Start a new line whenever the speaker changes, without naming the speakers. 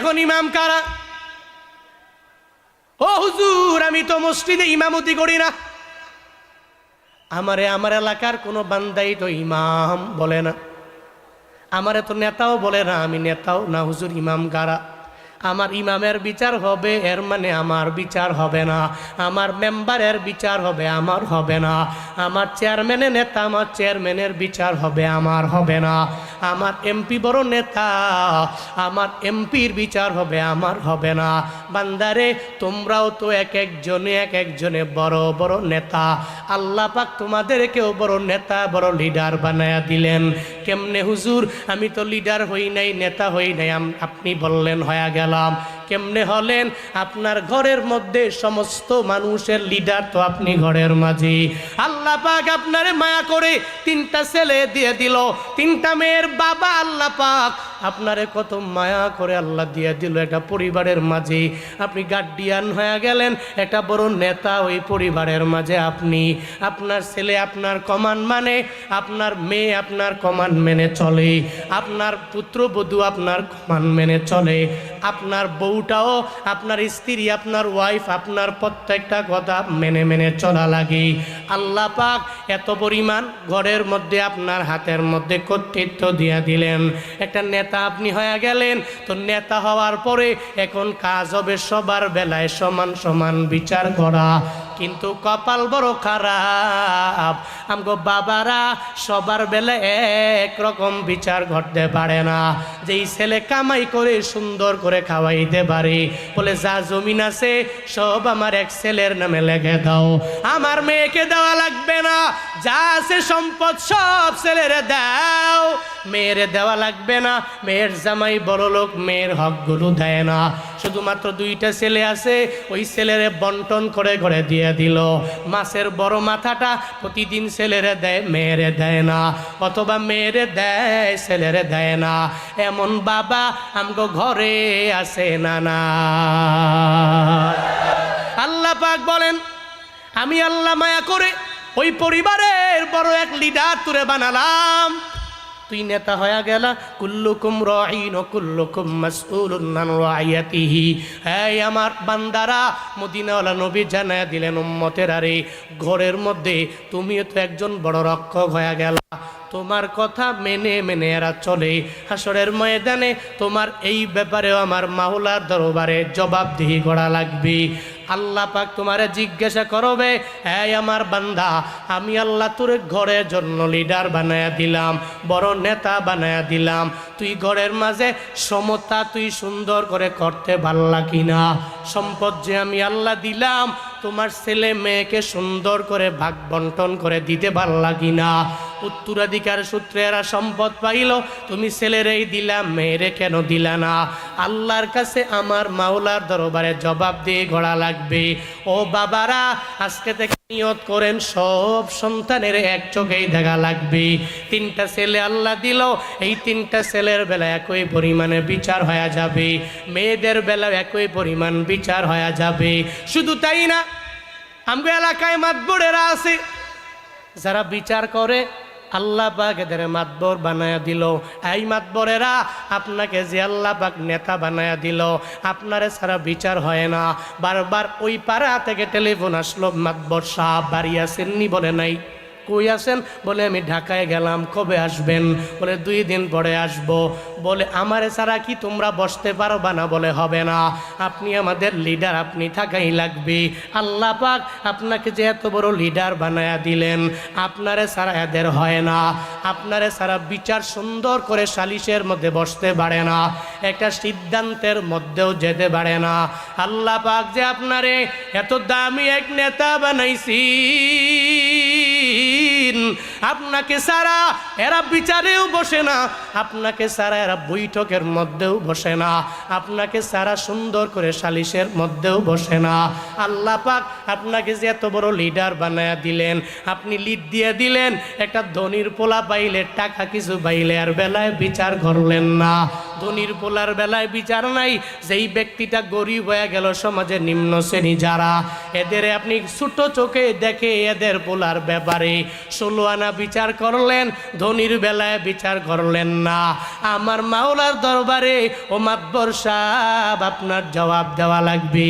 এখন ইমাম কারা? ও হুজুর, আমি তো মসজিদে ইমামতি করি না। আমারে, আমার এলাকার কোনো বান্দাই তো ইমাম বলে না। আমারে তো নেতাও বলে না, আমি নেতাও না, হুজুর, ইমাম কারা? আমার ইমামের বিচার হবে, এর মানে আমার বিচার হবে না। আমার মেম্বারের বিচার হবে, আমার হবে না। আমার চেয়ারম্যানের নেতা, আমার চেয়ারম্যানের বিচার হবে, আমার হবে না। আমার এমপি বড় নেতা, আমার এমপির বিচার হবে, আমার হবে না। বান্দারে, তোমরাও তো এক একজনে এক একজনে বড় বড় নেতা। আল্লাহ পাক তোমাদেরকেও বড় নেতা, বড় লিডার বানায়া দিলেন। কেমনে হুজুর? আমি তো লিডার হই নাই, নেতা হই নাই আপনি বললেন, হয়ে গেলাম। কেমনে হলেন? আপনার ঘরের মধ্যে সমস্ত মানুষের লিডার তো আপনি ঘরের মাঝে। আল্লাহ পাক আপনারে মায়া করে তিনটা ছেলে দিয়ে দিল। তিনটা মেয়ের বাবা আল্লাহ পাক আপনারে কত মায়া করে আল্লাহ দিয়ে দিল একটা পরিবারের মাঝে। আপনি গার্ডিয়ান হয়ে গেলেন, একটা বড় নেতা ওই পরিবারের মাঝে আপনি। আপনার ছেলে আপনার কমান মানে আপনার মেয়ে আপনার কমান মেনে চলে। আপনার পুত্রবধূ আপনার কমান মেনে চলে। আপনার বউটাও, আপনার স্ত্রী, আপনার ওয়াইফ আপনার প্রত্যেকটা কথা মেনে মেনে চলা লাগে। আল্লাহ পাক এত পরিমাণ ঘরের মধ্যে আপনার হাতের মধ্যে কর্তৃত্ব দিয়া দিলেন। একটা নেতা আপনি হয়ে গেলেন, তো নেতা হওয়ার পরে এখন কাজ হবে সবার বেলায় সমান সমান বিচার করা। কিন্তু কপাল বড় খারাপ। আমগো বাবারা সবার বেলা একরকম বিচার ঘটতে পারে না। যেই ছেলে কামাই করে সুন্দর করে খাওয়াইতে পারে, বলে, যা জমিন আছে, সব আমার এক ছেলের নামে লেখে দাও। আমার মেয়েকে দেওয়া লাগবে না। যা আছে সম্পদ সব ছেলেরে দাও। মেয়েরে দেওয়া লাগবে না, মেয়ের জামাই বড় লোক, মেয়ের হকগুলো দেয় না। শুধুমাত্র দুইটা ছেলে আছে, ওই ছেলেরে বন্টন করে ঘরে দিয়ে দিল। মাছের বড় মাথাটা প্রতিদিন ছেলেরে দেয়, মেয়েরে দেয় না। অথবা মেয়েরে দেয়, ছেলেরে দেয় না। এমন বাবা আমগো ঘরে আছে না না। আল্লাহ পাক বলেন, আমি আল্লাহ মায়া করে ওই পরিবারের বড় এক লিডার তুরে বানালাম। তুই নেতা হয়ে গেলা, কুল্লুকুম রাইন ও কুল্লুকুম মাসউলুন আন রাইয়াতিহি। এই আমার বান্দারা, মদিনাওয়ালা নবী জানায় দিলেন, উম্মতের আরে, ঘরের মধ্যে তুমিও তো একজন বড় রক্ষক হয়ে গেলা। তোমার কথা মেনে মেনে এরা চলে। হাসরের ময়দানে তোমার এই ব্যাপারেও আমার মাওলার দরবারে জবাবদিহি করা লাগবে। আল্লাহ পাক তোমারে জিজ্ঞাসা করবে, এই আমার বান্দা, আমি আল্লাহ তোর ঘরের জন্য লিডার বানায়া দিলাম, বড় নেতা বানায়া দিলাম। তুই ঘরের মাঝে সমতা তুই সুন্দর করে করতে পারলা কিনা? সম্পদ যে আমি আল্লাহ দিলাম, তোমার ছেলে মেয়েকে সুন্দর করে ভাগ বন্টন করে দিতে পারলা কিনা? উত্তরাধিকার সূত্রে এরা সম্পদ পাইল। তুমি ছেলেরেই দিলা, মেয়েরে কেন দিলা না? আল্লাহর কাছে আমার মাওলার দরবারে জবাব দিয়ে গড়া লাগবে। ও বাবারা, আজকে থেকে নিয়ত করেন, সব সন্তানের এক চোখেই দেখা লাগবে। তিনটা ছেলে আল্লাহ দিল, এই তিনটা ছেলের বেলা একই পরিমাণে বিচার হয়ে যাবে। মেয়েদের বেলা একই পরিমাণ বিচার হয়ে যাবে। শুধু তাই না, আমগো এলাকায় মাতবরেরা আছে, যারা বিচার করে আল্লাহ পাক এদের মাতবর বানায়া দিল। এই মাতবরেরা আপনাকে যে আল্লাহ পাক নেতা বানায়া দিল, আপনারে সারা বিচার হয় না। বারবার ওই পাড়া থেকে টেলিফোন আসলো, মাতবর সাহ বাড়ি আসেননি বলে নাই। কই আছেন? বলে, আমি ঢাকায় গেলাম, কবে আসবেন? বলে, দুই দিন পরে আসব। বলে, আমারে ছাড়া কি তোমরা বসতে পারবা না? বলে, হবে না। আপনি আমাদের লিডার, আপনি থাকাই লাগবে। আল্লাহ পাক আপনাকে যে এত বড় লিডার বানায়া দিলেন, আপনারে ছাড়া এদের হয় না। আপনারে ছাড়া বিচার সুন্দর করে সালিশের মধ্যে বসতে পারে না। একটা সিদ্ধান্তের মধ্যেও যেতে পারে না। আল্লাহ পাক যে আপনারে এত দামি এক নেতা বানাইছি। আপনাকে সারা এরা বিচারেও বসে না। আপনাকে সারা এরা বৈঠকের মধ্যেও বসে না। আপনাকে সারা সুন্দর করে সালিশের মধ্যেও বসে না। আল্লাহ পাক আপনাকে যে এত বড় লিডার বানায়া দিলেন, আপনি লিড দিয়ে দিলেন, একটা ধনির পোলা পাইলে টাকা কিছু পাইলে আর বেলায় বিচার করলেন না। ধনির পোলার বেলায় বিচার নাই। যেই ব্যক্তিটা গরিব হয়ে গেল সমাজে নিম্ন শ্রেণি যারা, এদের আপনি ছোট চোখে দেখে এদের পোলার ব্যাপারে ষোলো আনা বিচার করলেন, ধনির বেলায় বিচার করলেন না। আমার মাওলার দরবারে, ও মাতবর সাহেব, আপনার জবাব দেওয়া লাগবে।